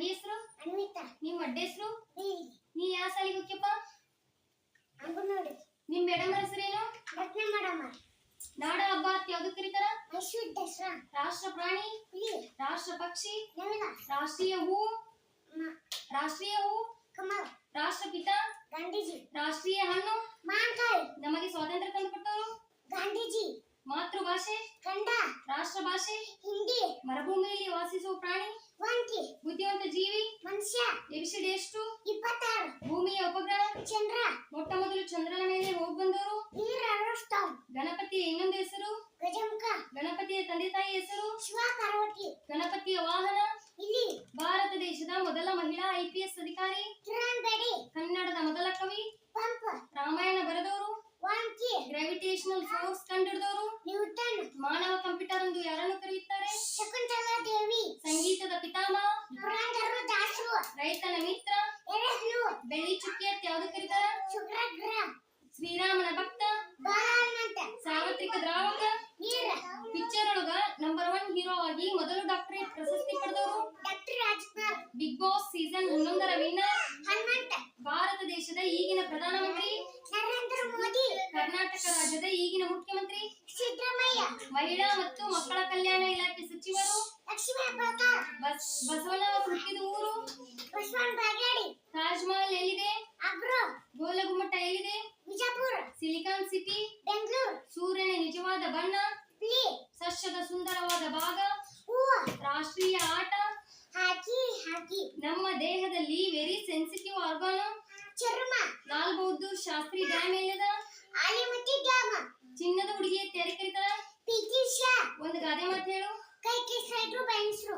ತಂಗಿ ಹೆಸರು? ಅನ್ವಿತಾ. ನಿಮ್ಮ ಅಡ್ಡೆ ಹೆಸರು? ನೀ. ಯಾವ ಸಾಲಿಗೆ ಹೋಗ್ಯಪ್ಪ? ಅಂಗನವಾಡಿ. ನಿಮ್ ಮೇಡಮ್ ಹೆಸರೇನು? ರತ್ನ ಮಾಡಮ್ಮ ನಾಡ ಹಬ್ಬ ಅಂತ ಯಾವ್ದು ಕರೀತಾರ? ಮೈಸೂರು ದಸರಾ. ರಾಷ್ಟ್ರ ಪ್ರಾಣಿ? ಹುಲಿ ರಾಷ್ಟ್ರ ಪಕ್ಷಿ? ನವಿಲ ರಾಷ್ಟ್ರೀಯ ಹೂ? ರಾಷ್ಟ್ರೀಯ ಹೂ? ಕಮಲ. ರಾಷ್ಟ್ರಪಿತ ಗಾಂಧೀಜಿ. ರಾಷ್ಟ್ರೀಯ ಹಣ್ಣು? ಮಾವಿನಕಾಯಿ ನಮಗೆ ಸ್ವಾತಂತ್ರ್ಯ ತಂದುಕೊಟ್ಟವರು? ಗಾಂಧೀಜಿ. ಮಾತೃಭಾಷೆ? ಕನ್ನಡ. ರಾಷ್ಟ್ರ ಭಾಷೆ? ಹಿಂದಿ. ಮರುಭೂಮಿಯಲ್ಲಿ ವಾಸಿಸುವ ಪ್ರಾಣಿ? ವಾಂತಿ ಬುದ್ಧಿವಂತ ಜೀವಿ ಮನುಷ್ಯ ಎಷ್ಟು? ಇಪ್ಪತ್ತಾರು. ಭೂಮಿಯ ಉಪಗ್ರಹ? ಚಂದ್ರ. ಮೊಟ್ಟ ಮೊದಲು ಚಂದ್ರನ ಮೇಲೆ ಹೋಗಿ ಬಂದವರು? ಗಣಪತಿಯ ಇನ್ನೊಂದು ಹೆಸರು? ಗಜಮುಖ. ಗಣಪತಿಯ ತಂದೆ ತಾಯಿ ಹೆಸರು? ಶಿವ ಪಾರ್ವತಿ. ಗಣಪತಿಯ ವಾಹನ? ಇಲ್ಲಿ. ಭಾರತ ದೇಶದ ಮೊದಲ ಮಹಿಳಾ ಐಪಿಎಸ್ ಅಧಿಕಾರಿ? ಕಿರಣ್ ಬೇಡಿ. ಕನ್ನಡದ ಮೊದಲ ಕವಿ? ಪಂಪ. ರಾಮಾಯಣ ಬರೆದವರು? ವಾಂಕಿ. ಗ್ರಾವಿಟೇಷನಲ್ ಫೋರ್ಸ್ ಕಂಡುಹಿಡಿದವರು? ನ್ಯೂಟನ್. ಮಾನವ ಕಂಪ್ಯೂಟರ್ ಎಂದು ಯಾರನ್ನು ಕರೆಯುತ್ತಾರೆ? ರೈತನ ಮಿತ್ರ? ಬೆಳ್ಳಿ ಚುಕ್ಕಿ ಅಂತ ಯಾವ್ದು ಕರೀತಾರ? ಶ್ರೀರಾಮನ ಭಕ್ತ? ಸಾರ್ವತ್ರಿಕ ದ್ರಾವಕ? ಪಿಕ್ಚರ್ ಒಳಗ ನಂಬರ್ ಒನ್ ಹೀರೋ ಆಗಿ ಮೊದಲು ಡಾಕ್ಟರೇಟ್ ಪ್ರಶಸ್ತಿ ಪಡೆದವರು? ಬಿಗ್ ಬಾಸ್ ಸೀಸನ್ ಹನ್ನೊಂದರ ವಿನ್ನರ್ ಹನುಮಂತ. ಭಾರತ ದೇಶದ ಈಗಿನ ಪ್ರಧಾನಮಂತ್ರಿ? ನರೇಂದ್ರ ಮೋದಿ. ಕರ್ನಾಟಕ ರಾಜ್ಯದ ಈಗಿನ ಮುಖ್ಯಮಂತ್ರಿ? ಸಿದ್ದರಾಮಯ್ಯ. ಮಹಿಳಾ ಮತ್ತು ಮಕ್ಕಳ ಕಲ್ಯಾಣ ಇಲಾಖೆ ಸಚಿವರು? ಲಕ್ಷ್ಮೀ ಬಸವಣ್ಣ ಬಸ್ ಬಸವಣ್ಣವರು ಹುಟ್ಟಿದ ಅಗ್ರೋ ಗೋಲಗುಮ್ಮಟ ಎಲ್ಲಿದೆ? Vijayapura silicon city. ಬೆಂಗಳೂರು. ಸೂರ್ಯನ ನಿಜವಾದ ಬಣ್ಣ. ಸಸ್ಯದ ಸುಂದರವಾದ ಭಾಗ. ರಾಷ್ಟ್ರೀಯ ಆಟ. ಹಾಕಿ ಹಾಕಿ. ನಮ್ಮ ದೇಹದಲ್ಲಿ ವೆರಿ ಸೆನ್ಸಿಟಿವ್ ಆರ್ಗಾನ ಚರ್ಮ. ಲಾಲ್ ಬೌದ್ಧೂರ್ ಶಾಸ್ತ್ರಿ ಡ್ಯಾಮ್ ಎಲ್ಲದ? ಆಲಿಮತಿ ಡ್ಯಾಮ್. ಚಿನ್ನದ ಹುಡುಗಿಯ ತೆರೆ ಕರೀತಾರ ಪಿಟಿ ಶಾ. ಒಂದು ಗಾದೆ ಮಾತು ಹೇಳು. ಕೈ ಕೈ ರೈಟ್ರು ಬಯನ್ಸ್ರು